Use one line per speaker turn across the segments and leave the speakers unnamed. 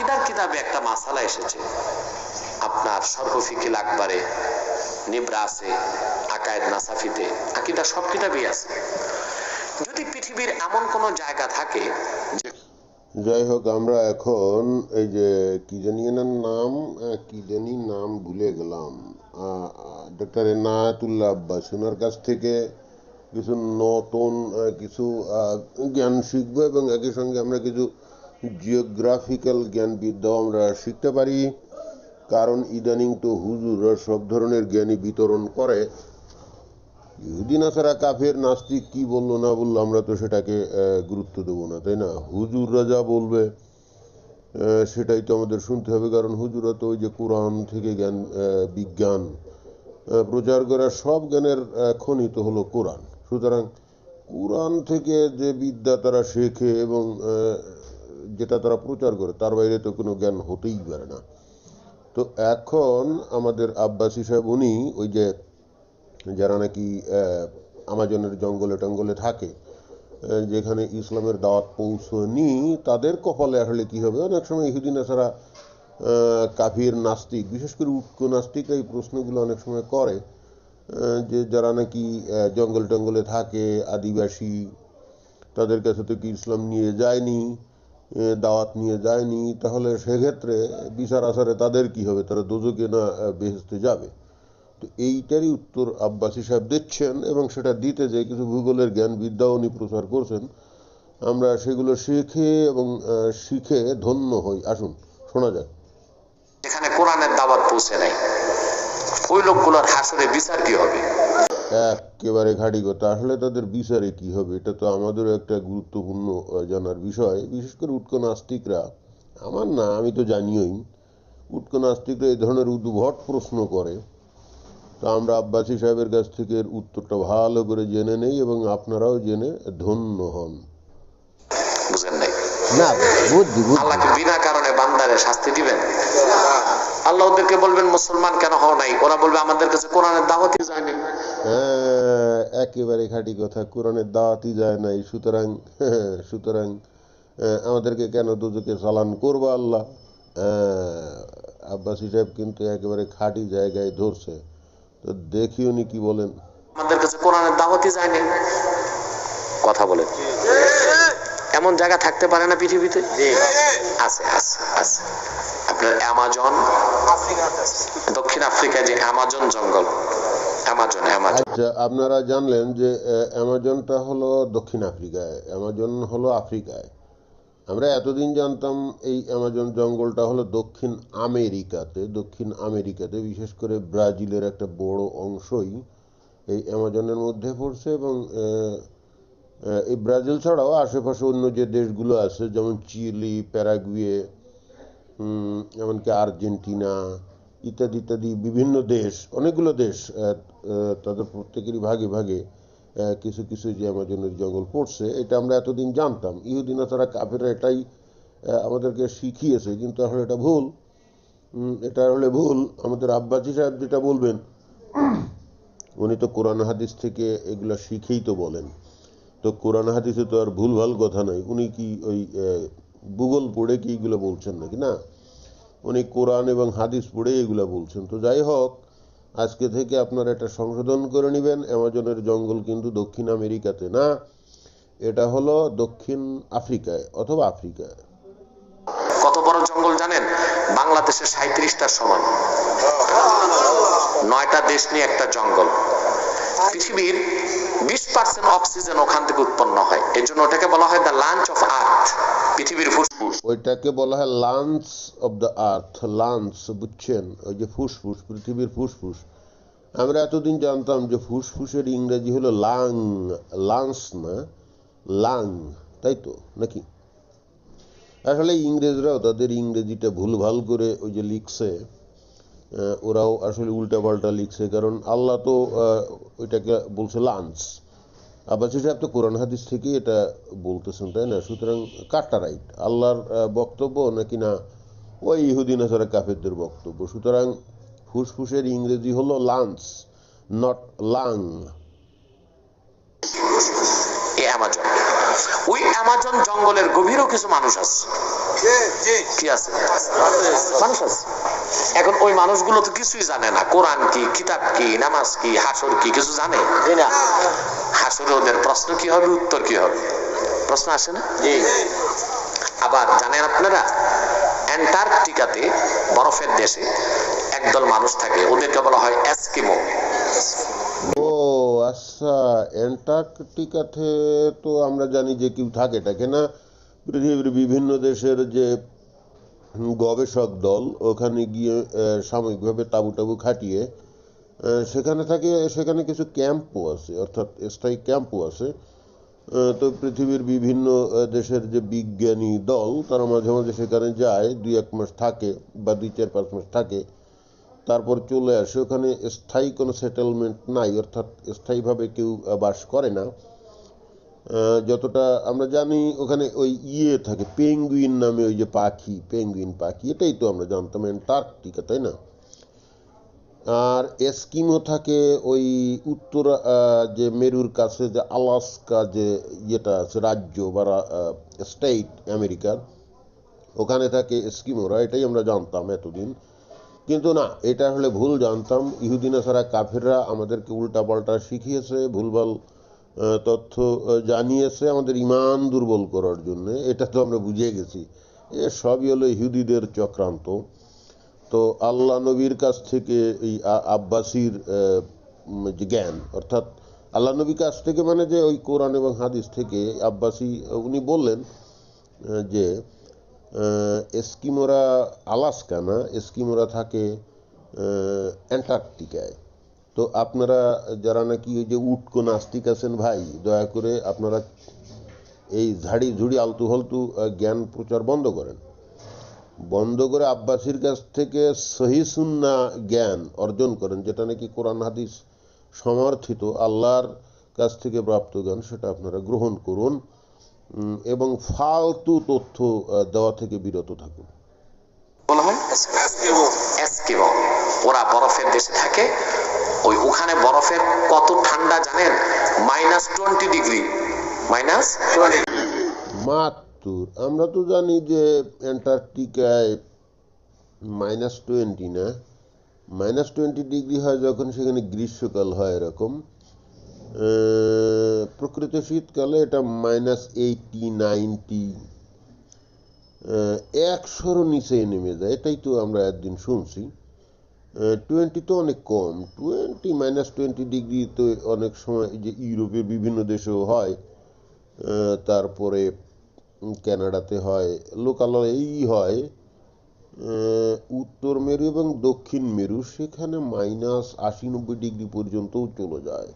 আকিদার কিতাবে একটা মাসালা এসেছে। আপনার সর্বফিকিল আকবারে নিব্রাসে আকায়েদ নাসাফিতে, আকিদা সব কিতাবই আছে। যদি পৃথিবীর এমন কোন জায়গা থাকে যে
যাই হোক, আমরা এখন এই যে কি জানি এনার নাম কি জানি নাম ভুলে গেলাম। ডক্টর এনায়াতুল্লাহ আব্বাস ওনার কাছ থেকে কিছু নতুন কিছু জ্ঞান শিখব এবং একই সঙ্গে আমরা কিছু জিওগ্রাফিক্যাল জ্ঞান বিদ্যাও আমরা শিখতে পারি। কারণ ইদানিং তো হুজুররা সব ধরনের জ্ঞানী বিতরণ করে। ইহুদি নাসারা কাফের নাস্তিক কি বলল না বলল আমরা তো সেটাকে গুরুত্ব দেবো না, তাই না? হুজুররা যা বলবে সেটাই তো আমাদের শুনতে হবে, কারণ হুজুরা তো ওই যে কোরআন থেকে জ্ঞান বিজ্ঞান প্রচার করা সব জ্ঞানের খনিত হলো কোরআন। সুতরাং কোরআন থেকে যে বিদ্যা তারা শেখে এবং যেটা তারা প্রচার করে, তার বাইরে তো কোনো জ্ঞান হতেই পারে না। তো এখন আমাদের আব্বাসী সাহেব, উনি ওই যে যারা নাকি আমাজনের জঙ্গলে টঙ্গলে থাকে যেখানে ইসলামের দাওয়াত পৌঁছনি তাদের কপালে আসলে কি হবে? অনেক সময় ইহুদিন ছাড়া কাফির, নাস্তিক, বিশেষ করে উটকো নাস্তিকরা এই প্রশ্নগুলো অনেক সময় করে যে যারা নাকি জঙ্গল টঙ্গলে থাকে, আদিবাসী, তাদের কাছে তো কি ইসলাম নিয়ে যায়নি? দাওয়াত নিয়ে যায়নি, তাহলে সেক্ষেত্রে বিচার আচারে তাদের কি হবে? তারা দোজকে না বেহেস্তে যাবে। তো এইটারই উত্তর আব্বাসী সাহেব দিচ্ছেন এবং সেটা দিতে যে কিছু ভূগোলের জ্ঞান বিদ্যাও উনি প্রচার করছেন, আমরা সেগুলো শিখে এবং শিখে ধন্য হই। আসুন, শোনা যাক।
এখানে কোরআনের দাওয়াত পৌঁছে নাই। ওই লোকগুলোর হাসরে বিচার কি হবে?
একেবারে ঘাঁটি কথা আসলে তাদের বিচারে কি হবে? এটা তো আমাদেরও একটা গুরুত্বপূর্ণ জানার বিষয়। বিশেষ করে উৎক নাস্তিকরা। আমার না আমি তো জানিওই উৎক নাস্তিকরা এই ধরনের উদ্ভট প্রশ্ন করে। তো আমরা আব্বাসী সাহেবের কাছ থেকে এর উত্তরটা ভালো করে জেনে নেই এবং আপনারাও জেনে ধন্য হন।
বুঝেন নাই?
না বুদ্ধি বুদ্ধি
আল্লাহকে বিনা কারণে বান্দারে শাস্তি দিবেন? আল্লাহ ওদেরকে বলবেন মুসলমান কেন হও নাই? ওরা বলবে আমাদের কাছে কোরআনের দাওয়াতই যায়নি
হ্যাঁ, একেবারে খাঁটি কথা কোরআনের দাওয়াতই যায় নাই। সুতরাং সুতরাং আমাদেরকে কেন দুজকে চালান করব আল্লাহ? আব্বাসী সাহেব কিন্তু একেবারে খাঁটি জায়গায় ধরছে। তো দেখি উনি কি বলেন।
আমাদের কাছে কোরআনের দাওয়াতই যায়নি কথা বলেন। এমন জায়গা থাকতে পারে না পৃথিবীতে? আছে আছে আছে। অ্যামাজন দক্ষিণ আফ্রিকায় যে অ্যামাজন জঙ্গল।
আচ্ছা আপনারা জানলেন যে অ্যামাজনটা হলো দক্ষিণ আফ্রিকায় অ্যামাজন হলো আফ্রিকায়। আমরা এতদিন জানতাম এই অ্যামাজন জঙ্গলটা হলো দক্ষিণ আমেরিকাতে দক্ষিণ আমেরিকাতে, বিশেষ করে ব্রাজিলের একটা বড় অংশই এই অ্যামাজনের মধ্যে পড়ছে এবং এই ব্রাজিল ছাড়াও আশেপাশে অন্য যে দেশগুলো আছে, যেমন চিলি, প্যারাগুয়ে এমনকি আর্জেন্টিনা, ইত্যাদি ইত্যাদি বিভিন্ন দেশ, অনেকগুলো দেশ তাদের প্রত্যেকেরই ভাগে ভাগে কিছু কিছু যে আমাজনের জঙ্গল পড়ছে, এটা আমরা এতদিন জানতাম। ইহুদিনা তারা কাফেরা এটাই আমাদেরকে শিখিয়েছে, কিন্তু আসলে এটা ভুল। এটা হলে ভুল। আমাদের আব্বাসী সাহেব যেটা বলবেন, উনি তো কোরআন হাদিস থেকে এগুলা শিখেই তো বলেন। তো কোরআন হাদিসে তো আর ভুলভাল কথা নাই। উনি কি ওই ভূগোল পড়ে কি এগুলো বলছেন নাকি? না। উনি কোরআন এবং হাদিস পড়ে এগুলো বলছেন। তো যাই হোক, আজকে থেকে আপনারা এটা সংশোধন করে নেবেন। অ্যামাজনের জঙ্গল কিন্তু দক্ষিণ আমেরিকাতে না। এটা হলো দক্ষিণ আফ্রিকায় অথবা আফ্রিকায়।
কত বড় জঙ্গল জানেন? বাংলাদেশের সাঁত্রিশটার সমান। নয়টা দেশ নিয়ে একটা জঙ্গল। পৃথিবীর বিশ পার্সেন্ট অক্সিজেন ওখান থেকে উৎপন্ন হয়। জন্য ওটাকে বলা হয় দ্য লাঞ্চ অফ আর্থ পৃথিবীর ফুসফুস।
ওইটাকে বলা হয় lungs of the earth lungs বুঝছেন? ওই যে ফুসফুস, পৃথিবীর ফুসফুস। আমরা এতদিন জানতাম যে ফুসফুসের ইংরেজি হলো লাং লাংস না? লাং তাই তো, নাকি? আসলে ইংরেজরাও তাদের ইংরেজিটা ভুলভাল করে ওই যে লিখছে। ওরাও আসলে উল্টাপাল্টা লিখছে কারণ আল্লাহ তো আহ, ওইটাকে বলছে লাঞ্চ আব্বাসী সাহেব তো কোরআন হাদিস থেকে এটা বলতেছেন তাই না? সুতরাং কাটটা রাইট আল্লাহর বক্তব্য নাকি না? ওই ইহুদিন আসারা কাফেরদের বক্তব্য। সুতরাং ফুসফুসের ইংরেজি হলো লাঞ্চ নট লাং
অ্যামাজন ওই অ্যামাজন জঙ্গলের গভীরেও কিছু মানুষ আছে। কি আছে? মানুষ আছে। এখন ওই মানুষগুলো তো কিছুই জানে না। কোরআন কি কিতাব কি নামাজ কি হাসর কি কিছু জানে?
তাই না।
হাসরে ওদের প্রশ্ন কি হবে উত্তর কি হবে? প্রশ্ন আসে না?
জি।
আবার জানেন আপনারা অ্যান্টার্কটিকাতে বরফের দেশে একদল মানুষ থাকে ওদেরকে বলা হয় এস্কিমো।
ও আচ্ছা অ্যান্টার্কটিকাতে তো আমরা জানি যে কেউ থাকে থাকে না? পৃথিবীর বিভিন্ন দেশের যে গবেষক দল ওখানে গিয়ে সাময়িকভাবে তাবু টাবু খাটিয়ে সেখানে থাকে, সেখানে কিছু ক্যাম্পও আছে, অর্থাৎ স্থায়ী ক্যাম্পও আছে। তো পৃথিবীর বিভিন্ন দেশের যে বিজ্ঞানী দল, তারা মাঝে মাঝে সেখানে যায়, দুই এক মাস থাকে বা দুই চার পাঁচ মাস থাকে, তারপর চলে আসে। ওখানে স্থায়ী কোনো সেটেলমেন্ট নাই, অর্থাৎ স্থায়ীভাবে কেউ বাস করে না। যতটা আমরা জানি ওখানে ওই ইয়ে থাকে, পেঙ্গুইন নামে ওই যে পাখি, পেঙ্গুইন পাখি, এটাই তো আমরা জানতাম, অ্যান্টার্কটিকা, তাই না? আর এস্কিমো থাকে ওই উত্তর যে মেরুর কাছে, যে আলাস্কা যে ইয়েটা আছে, রাজ্য বা স্টেট আমেরিকার, ওখানে থাকে এস্কিমোরা, এটাই আমরা জানতাম এতদিন। কিন্তু না, এটা হলে ভুল জানতাম। ইহুদিনা ছাড়া কাফেররা আমাদেরকে উল্টাপাল্টা শিখিয়েছে, ভুলভাল তথ্য জানিয়েছে আমাদের ইমান দুর্বল করার জন্য। এটা তো আমরা বুঝে গেছি। এ সবই হলো ইহুদিদের চক্রান্ত। তো আল্লাহ নবীর কাছ থেকে এই আব্বাসির যে জ্ঞান, অর্থাৎ আল্লাহ নবীর কাছ থেকে মানে যে ওই কোরআন এবং হাদিস থেকে আব্বাসি, উনি বললেন যে এস্কিমোরা আলাস্কা না, এস্কিমোরা থাকে অ্যান্টার্কটিকায়। তো আপনারা যারা নাকি ওই যে উটকো নাস্তিক আছেন ভাই, দয়া করে আপনারা এই ঝাড়ি ঝুড়ি, আলতু ফালতু জ্ঞান প্রচার বন্ধ করেন। বন্ধ করে আব্বাসীর কাছ থেকে সহি সুন্না জ্ঞান অর্জন করেন, যেটা নাকি কোরআন, হাদিস সমর্থিত, আল্লাহর কাছ থেকে প্রাপ্ত জ্ঞান, সেটা আপনারা গ্রহণ করুন এবং ফালতু তথ্য দেওয়া থেকে বিরত থাকুন।
বলা হয়? ওরা বরফের দেশে থাকে ওই ওখানে বরফের কত ঠান্ডা জানেন? মাইনাস টোয়েন্টি ডিগ্রি মাইনাস
মাত্র আমরা তো জানি যে অ্যান্টার্কটিকায় মাইনাস টোয়েন্টি না। মাইনাস টোয়েন্টি ডিগ্রি হয় যখন সেখানে গ্রীষ্মকাল হয় এরকম। প্রকৃত শীতকালে এটা মাইনাস এইটি নাইনটি একশোরও নিচে নেমে যায়। এটাই তো আমরা একদিন শুনছি। টোয়েন্টি তো অনেক কম। টোয়েন্টি মাইনাস টোয়েন্টি ডিগ্রি তো অনেক সময় যে ইউরোপের বিভিন্ন দেশেও হয়। তারপরে উম, কানাডাতে হয় লোকালয়েই হয়। উত্তর মেরু এবং দক্ষিণ মেরু সেখানে মাইনাস আশি নব্বই ডিগ্রি পর্যন্তও চলে যায়।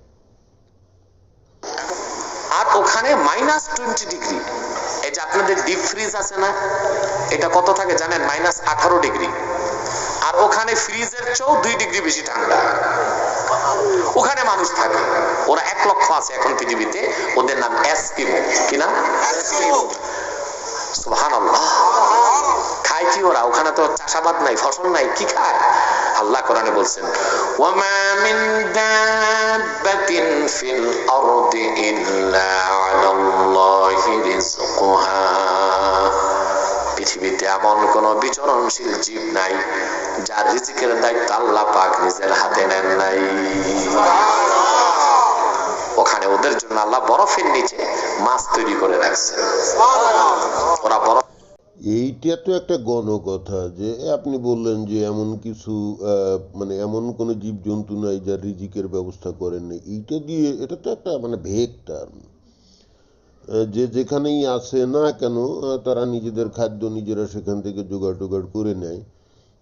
আর ওখানে মাইনাস টোয়েন্টি ডিগ্রি এই যে আপনাদের ডিপ ফ্রিজ আছে না এটা কত থাকে জানেন? মাইনাস আঠারো ডিগ্রি ওখানে ফ্রিজের চেয়েও দুই ডিগ্রি বেশি ঠান্ডা। ওখানে মানুষ থাকে। ওরা এক লক্ষ আছে এখন পৃথিবীতে। ওদের নাম এসকিমো কি নাম? খায় কি ওরা? ওখানে তো চাষাবাদ নাই ফসল নাই কি খায়? আল্লাহ কোরআনে বলছেন ওয়ামা মিন দাব্বাতিন ফিল আরদি ইল্লা আলাল্লাহি রিজকুহা পৃথিবীতে এমন কোন বিচরণশীল জীব নাই, যার রিজিকের দায়িত্ব আল্লাহ পাক নিজের হাতে নেন নাই। ওখানে ওদের জন্য আল্লাহ বরফের নিচে মাছ তৈরি করে রাখছে ওরা বরফ
এইটা তো একটা গণকথা যে আপনি বললেন যে এমন কিছু মানে এমন কোনো জীবজন্তু নাই যার রিজিকের ব্যবস্থা করেন এইটা দিয়ে, এটা তো একটা মানে ভেগ টার্ম যে যেখানেই আসে না কেন তারা নিজেদের খাদ্য নিজেরা সেখান থেকে জোগাড় টোগাড় করে নেয়।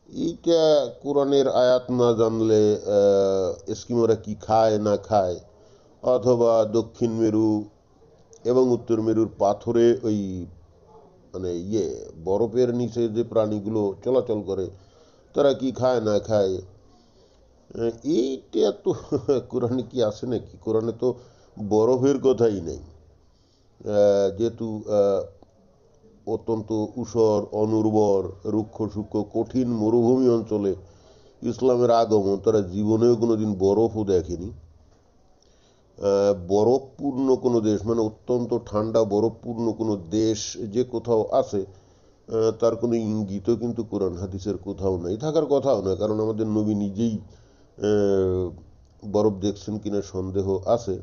এইটা কোরআনের আয়াত না জানলে এস্কিমোরা কি খায় না খায়? অথবা দক্ষিণ মেরু এবং উত্তর মেরুর পাথরে ওই মানে ইয়ে বরফের নিচে যে প্রাণীগুলো চলাচল করে, তারা কি খায় না খায়? এইটা তো, কোরআনে কি আছে নাকি? কোরআনে তো বরফের কথাই নেই। যেহেতু অত্যন্ত ঊষর অনুর্বর, রুক্ষ সূক্ষ্ম, কঠিন মরুভূমি অঞ্চলে ইসলামের আগমন, তারা জীবনেও কোনো দিন বরফও দেখেনি। বরফপূর্ণ কোনো দেশ মানে অত্যন্ত ঠান্ডা, বরফপূর্ণ কোনো দেশ যে কোথাও আছে তার কোনো ইঙ্গিতও কিন্তু কোরআন হাদিসের কোথাও নেই। থাকার কথাও নয়, কারণ আমাদের নবী নিজেই বরফ দেখছেন কিনা সন্দেহ আছে।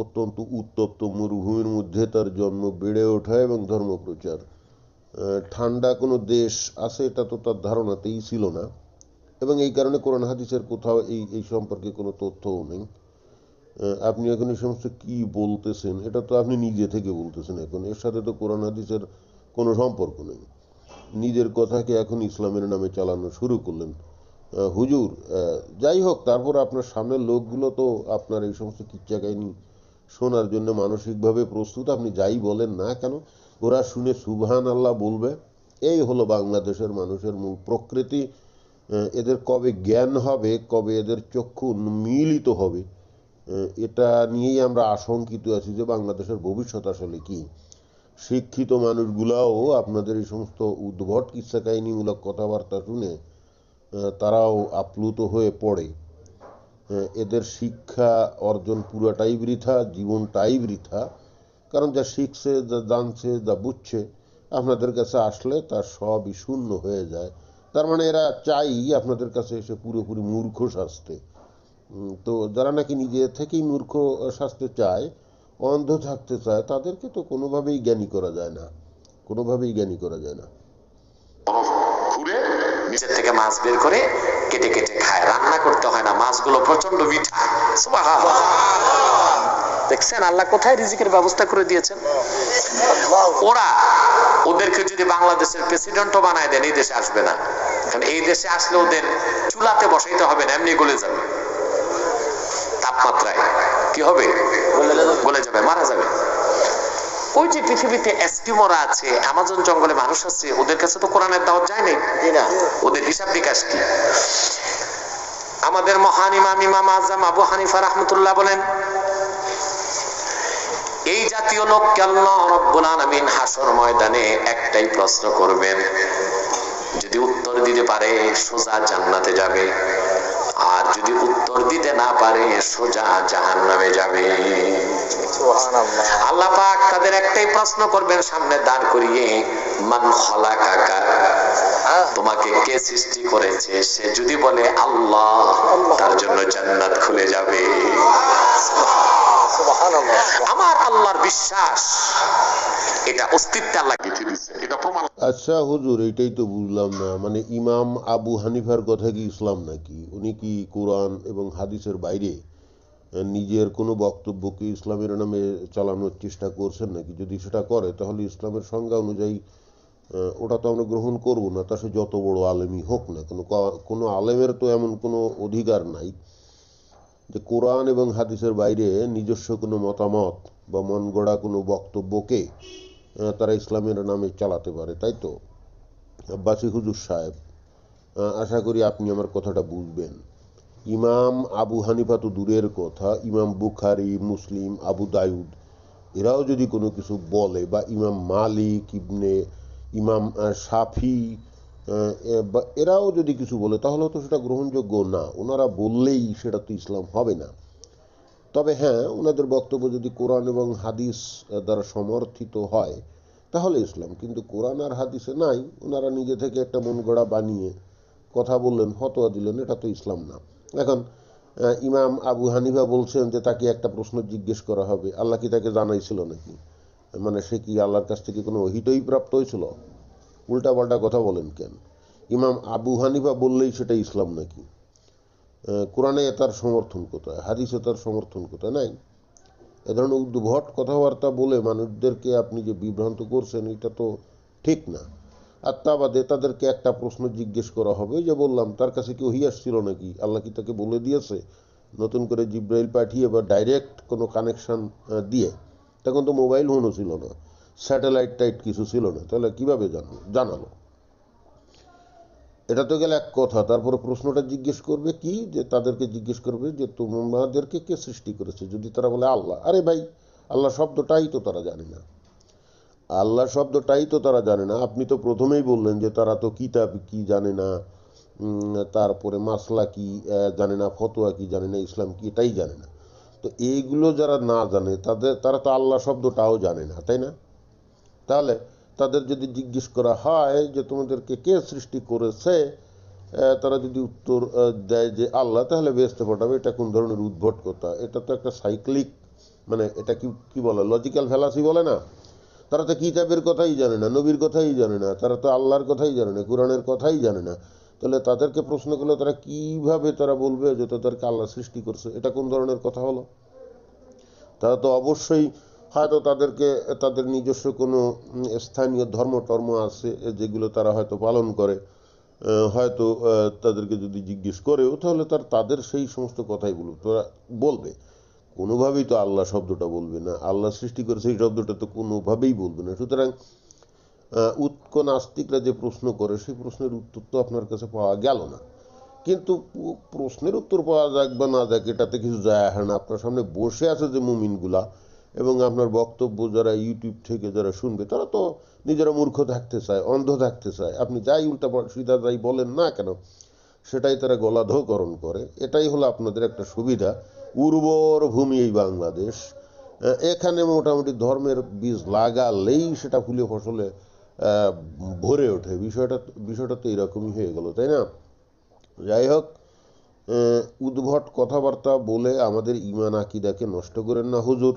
অত্যন্ত উত্তপ্ত মরুভূমির মধ্যে তার জন্ম বেড়ে ওঠা এবং ধর্মপ্রচার। ঠান্ডা কোনো দেশ আছে, এটা তো তার ধারণাতেই ছিল না। এবং এই কারণে কোরআন হাদিসের কোথাও এই এই সম্পর্কে কোনো তথ্যও নেই। আপনি এখন এই সমস্ত কি বলতেছেন, এটা তো আপনি নিজে থেকে বলতেছেন এখন। এর সাথে তো কোরআন হাদিসের কোনো সম্পর্ক নেই। নিজের কথাকে এখন ইসলামের নামে চালানো শুরু করলেন। হুজুর যাই হোক, তারপর আপনার সামনের লোকগুলো তো আপনার এই সমস্ত কিচ্ছা কাহিনী শোনার জন্য মানসিকভাবে প্রস্তুত। আপনি যাই বলেন না কেন, ওরা শুনে সুবহান আল্লাহ বলবে, এই হলো বাংলাদেশের মানুষের মূল প্রকৃতি। এদের কবে জ্ঞান হবে, কবে এদের চক্ষু মিলিত হবে এটা নিয়েই আমরা আশঙ্কিত আছি যে বাংলাদেশের ভবিষ্যৎ আসলে কি। শিক্ষিত মানুষগুলাও আপনাদের এই সমস্ত উদ্ভট কিচ্ছা কাহিনীমূলক কথাবার্তা শুনে তারাও আপ্লুত হয়ে পড়ে। এদের শিক্ষা অর্জন পুরাটাই বৃথা, জীবনটাই বৃথা। কারণ যা শিখছে, যা জানছে, যা বুঝছে, আপনাদের কাছে আসলে তার সবই শূন্য হয়ে যায়। তার মানে এরা চাই আপনাদের কাছে এসে পুরোপুরি মূর্খ শাস্তে। তো যারা নাকি নিজে থেকেই মূর্খ শাস্তে চায়, অন্ধ থাকতে চায়, তাদেরকে তো কোনোভাবেই জ্ঞানী করা যায় না। কোনোভাবেই জ্ঞানী করা যায় না।
নিচের থেকে মাছ বের করে কেটে কেটে খায়। রান্না করতে হয় না, মাছগুলো প্রচণ্ড মিঠা। দেখছেন, আল্লাহ কোথায় রিজিকের ব্যবস্থা করে দিয়েছেন? ওরা, ওদেরকে যদি বাংলাদেশের প্রেসিডেন্টও বানায় দেন, এই দেশে আসবে না। কারণ এই দেশে আসলে ওদের চুলাতে বসাইতে হবে না, এমনি গলে যাবে। তাপমাত্রায়। কি হবে? গলে যাবে। মারা যাবে। ওই যে পৃথিবীতে এস্কিমোরা আছে অ্যামাজন জঙ্গলে মানুষ আছে ওদের কাছে তো কোরআনের দাওয়াত যায় নাই? ওদের হিসাব নিকাশ কি? আমাদের মহান ইমাম ইমাম আজম আবু হানিফা রহমতুল্লাহ বলেন এই জাতীয় লোককে আল্লাহ রব্বুল আলামিন হাসর ময়দানে একটাই প্রশ্ন করবেন যদি উত্তর দিতে পারে সোজা জান্নাতে যাবে আর যদি উত্তর দিতে না পারে সোজা জাহান্নামে যাবে। আল্লাহ পাক তাদের একটাই প্রশ্ন করবেন সামনে দাঁড় করিয়ে মান খলা কাকা তোমাকে কে সৃষ্টি করেছে? সে যদি বলে আল্লাহ তার জন্য জান্নাত খুলে যাবে। আমার আল্লাহর বিশ্বাস এটা অস্তিত্ব আল্লাহ গেঁথে দিচ্ছে এটা প্রমাণ
আচ্ছা হুজুর এইটাই তো বুঝলাম না। মানে ইমাম আবু হানিফার কথা কি ইসলাম নাকি? উনি কি কোরআন এবং হাদিসের বাইরে নিজের কোনো বক্তব্যকে ইসলামের নামে চালানোর চেষ্টা করছেন নাকি? যদি সেটা করে, তাহলে ইসলামের সংজ্ঞা অনুযায়ী ওটা তো আমরা গ্রহণ করব না, তা সে যত বড় আলেমই হোক না কোনো। কোনো আলেমের তো এমন কোনো অধিকার নাই যে কোরআন এবং হাদিসের বাইরে নিজস্ব কোনো মতামত বা মন গড়া কোনো বক্তব্যকে তারা ইসলামের নামে চালাতে পারে, তাই তো? আব্বাসী হুজুর সাহেব আশা করি আপনি আমার কথাটা বুঝবেন। ইমাম আবু হানিফা তো দূরের কথা, ইমাম বুখারি, মুসলিম, আবু দায়ুদ এরাও যদি কোনো কিছু বলে বা ইমাম মালিক, ইবনে, ইমাম সাফি বা এরাও যদি কিছু বলে, তাহলে তো সেটা গ্রহণযোগ্য না। ওনারা বললেই সেটা তো ইসলাম হবে না। তবে হ্যাঁ ওনাদের বক্তব্য যদি কোরআন এবং হাদিস দ্বারা সমর্থিত হয়, তাহলে ইসলাম। কিন্তু কোরআন আর হাদিসে নাই, ওনারা নিজে থেকে একটা মন গড়া বানিয়ে কথা বললেন, ফতোয়া দিলেন, এটা তো ইসলাম না। এখন ইমাম আবু হানিফা বলছেন যে তাকে একটা প্রশ্ন জিজ্ঞেস করা হবে। আল্লাহ কি তাকে জানাইছিল নাকি? মানে সে কি আল্লাহর কাছ থেকে কোনো অহিতই প্রাপ্ত হয়েছিল? উল্টাপাল্টা কথা বলেন কেন? ইমাম আবু হানিফা বললেই সেটা ইসলাম নাকি? কোরআনে তার সমর্থন কোথায়? হাদিসে তার সমর্থন কোথায়? নাই? এ ধরনের উদ্ভট কথাবার্তা বলে মানুষদেরকে আপনি যে বিভ্রান্ত করছেন, এটা তো ঠিক না। আর তা বাদে তাদেরকে একটা প্রশ্ন জিজ্ঞেস করা হবে, যে বললাম, তার কাছে কি ওহি আসছিল নাকি? আল্লাহ কি তাকে বলে দিয়েছে? নতুন করে জিব্রাইল পাঠিয়ে বা ডাইরেক্ট কোনো কানেকশন দিয়ে? তখন তো মোবাইল ফোনও ছিল না স্যাটেলাইট টাইট কিছু ছিল না, তাহলে কীভাবে জানো জানালো। এটা তো গেলে এক কথা, তারপরে প্রশ্নটা জিজ্ঞেস করবে কি? যে তাদেরকে জিজ্ঞেস করবে যে তোমাদেরকে কে সৃষ্টি করেছে? যদি তারা বলে আল্লাহ, আরে ভাই, আল্লাহ শব্দটাই তো তারা জানে না। আল্লাহ শব্দটাই তো তারা জানে না। আপনি তো প্রথমেই বললেন যে তারা তো কিতাব কি জানে না তারপরে মাসলা কি জানে না, ফতোয়া কি জানে না, ইসলাম কি, এটাই জানে না। তো এইগুলো যারা না জানে, তাদের, তারা তো আল্লাহ শব্দটাও জানে না, তাই না? তাহলে তাদের যদি জিজ্ঞেস করা হয় যে তোমাদেরকে কে সৃষ্টি করেছে তারা যদি উত্তর দেয় যে আল্লাহ, তাহলে বেসতে পাঠাবে, এটা কোন ধরনের উদ্ভট কথা? এটা তো একটা সাইক্লিক মানে এটা কি কি বলে, লজিক্যাল ফেলাসি বলে না? তারা তো কিতাবের কথাই জানে না, নবীর কথাই জানে না, তারা তো আল্লাহর কথাই জানে না, কোরআনের কথাই জানে না। তাহলে তাদেরকে প্রশ্ন করলে তারা কীভাবে তারা বলবে যে তাদেরকে আল্লাহ সৃষ্টি করছে? এটা কোন ধরনের কথা হলো? তারা তো অবশ্যই হয়তো তাদেরকে, তাদের নিজস্ব কোনো স্থানীয় ধর্ম টর্ম আছে যেগুলো তারা হয়তো পালন করে। হয়তো তাদেরকে যদি জিজ্ঞেস করেও তাহলে তার, তাদের সেই সমস্ত কথাই বলবে তারা বলবে। কোনোভাবেই তো আল্লাহ শব্দটা বলবে না। আল্লাহ সৃষ্টি করে সেই শব্দটা তো কোনোভাবেই বলবে না। সুতরাং উৎক নাস্তিকরা যে প্রশ্ন করে, সেই প্রশ্নের উত্তর তো আপনার কাছে পাওয়া গেল না। কিন্তু প্রশ্নের উত্তর পাওয়া যাক বা না যাক, এটাতে কিছু যায় আসে না। আপনার সামনে বসে আছে যে মুমিনগুলা এবং আপনার বক্তব্য যারা ইউটিউব থেকে যারা শুনবে, তারা তো নিজেরা মূর্খ থাকতে চায়, অন্ধ থাকতে চায়। আপনি যাই উল্টা সিধা যাই বলেন না কেন, সেটাই তারা গলাধকরণ করে। এটাই হলো আপনাদের একটা সুবিধা। উর্বর ভূমি এই বাংলাদেশ। এখানে মোটামুটি ধর্মের বীজ লাগালেই সেটা ফুলে ফসলে ভরে ওঠে। বিষয়টা বিষয়টা তো এরকমই হয়ে গেল, তাই না? যাই হোক উদ্ভট কথাবার্তা বলে আমাদের ইমান আকিদাকে নষ্ট করেন না হুজুর।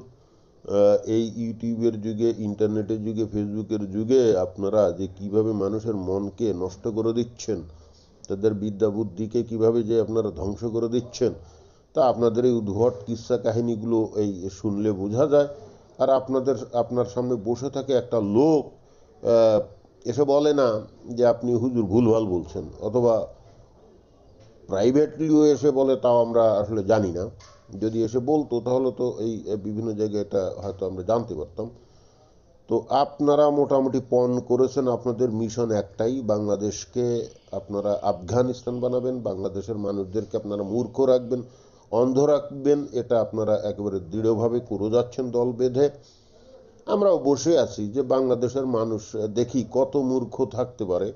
এই ইউটিউবের যুগে, ইন্টারনেটের যুগে, ফেসবুকের যুগে আপনারা যে কীভাবে মানুষের মনকে নষ্ট করে দিচ্ছেন, তাদের বিদ্যা বুদ্ধিকে কীভাবে যে আপনারা ধ্বংস করে দিচ্ছেন তা আপনাদের এই উদ্ভট কিস্সা কাহিনীগুলো এই শুনলে বোঝা যায়। আর আপনাদের, আপনার সামনে বসে থাকে একটা লোক এসে বলে না যে আপনি হুজুর ভুলভাল বলছেন, অথবা প্রাইভেটলিও এসে বলে, তাও আমরা আসলে জানি না। যদি এসে বলতো, তাহলে তো এই বিভিন্ন জায়গায় এটা হয়তো আমরা জানতে পারতাম। তো আপনারা মোটামুটি পণ করেছেন, আপনাদের মিশন একটাই, বাংলাদেশকে আপনারা আফগানিস্তান বানাবেন, বাংলাদেশের মানুষদেরকে আপনারা মূর্খ রাখবেন। অন্ধ রাখবেন, এটা আপনারা একেবারে দৃঢ়ভাবে করে যাচ্ছেন দল বেঁধে। আমরাও বসে আছি যে বাংলাদেশের মানুষ, দেখি কত মূর্খ থাকতে পারে,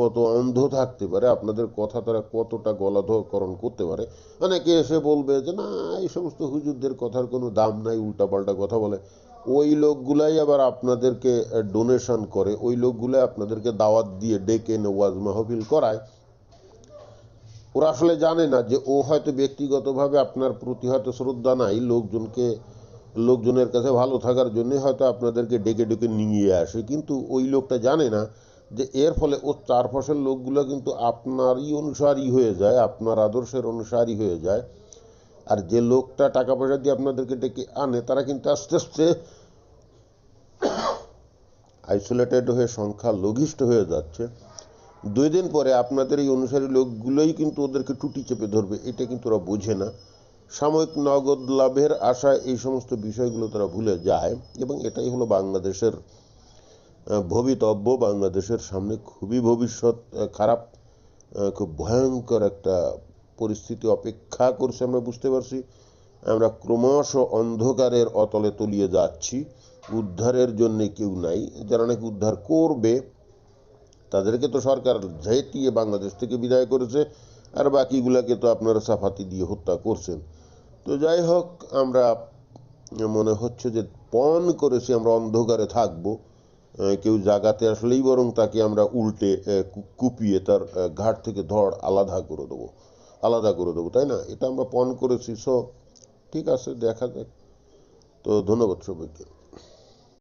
কত অন্ধ থাকতে পারে, আপনাদের কথা তারা কতটা গলাধকরণ করতে পারে। অনেকে এসে বলবে যে, না, এই সমস্ত হুজুরদের কথার কোনো দাম নাই, উল্টাপাল্টা কথা বলে। ওই লোকগুলাই আবার আপনাদেরকে ডোনেশন করে, ওই লোকগুলাই আপনাদেরকে দাওয়াত দিয়ে ডেকে এনে ওয়াজ মাহফিল করায়। ওরা আসলে জানে না যে ও হয়তো ব্যক্তিগতভাবে আপনার প্রতি হয়তো শ্রদ্ধা নাই, লোকজনকে, লোকজনের কাছে ভালো থাকার জন্য হয়তো আপনাদেরকে ডেকে ডেকে নিয়ে আসে। কিন্তু ওই লোকটা জানে না যে এর ফলে ও চারপাশের লোকগুলো কিন্তু আপনারই অনুসারী হয়ে যায়, আপনার আদর্শের অনুসারী হয়ে যায়। আর যে লোকটা টাকা পয়সা দিয়ে আপনাদেরকে ডেকে আনে, তারা কিন্তু আস্তে আস্তে আইসোলেটেড হয়ে সংখ্যা লঘিষ্ঠ হয়ে যাচ্ছে। দুই দিন পরে আপনাদের এই অনুসারী লোকগুলোই কিন্তু ওদেরকে টুটি চেপে ধরবে, এটা কিন্তু ওরা বোঝে না। সাময়িক নগদ লাভের আশায় এই সমস্ত বিষয়গুলো তারা ভুলে যায়, এবং এটাই হলো বাংলাদেশের ভবিতব্য। বাংলাদেশের সামনে খুবই ভবিষ্যৎ খারাপ খুব ভয়ঙ্কর একটা পরিস্থিতি অপেক্ষা করছে আমরা বুঝতে পারছি। আমরা ক্রমশ অন্ধকারের অতলে তলিয়ে যাচ্ছি। উদ্ধারের জন্য কেউ নাই। যারা নাকি উদ্ধার করবে তাদেরকে তো সরকার ঝেঁটিয়ে বাংলাদেশ থেকে বিদায় করেছে, আর বাকিগুলাকে তো আপনারা সাফাতি দিয়ে হত্যা করছেন। তো যাই হোক, আমরা মনে হচ্ছে যে পণ করেছি, আমরা অন্ধকারে থাকব। কেউ জাগাতে আসলেই বরং তাকে আমরা উল্টে কুপিয়ে তার ঘাট থেকে ধড় আলাদা করে দেবো, আলাদা করে দেবো, তাই না? এটা আমরা পণ করেছি, সো ঠিক আছে, দেখা যাক। তো ধন্যবাদ সবাইকে।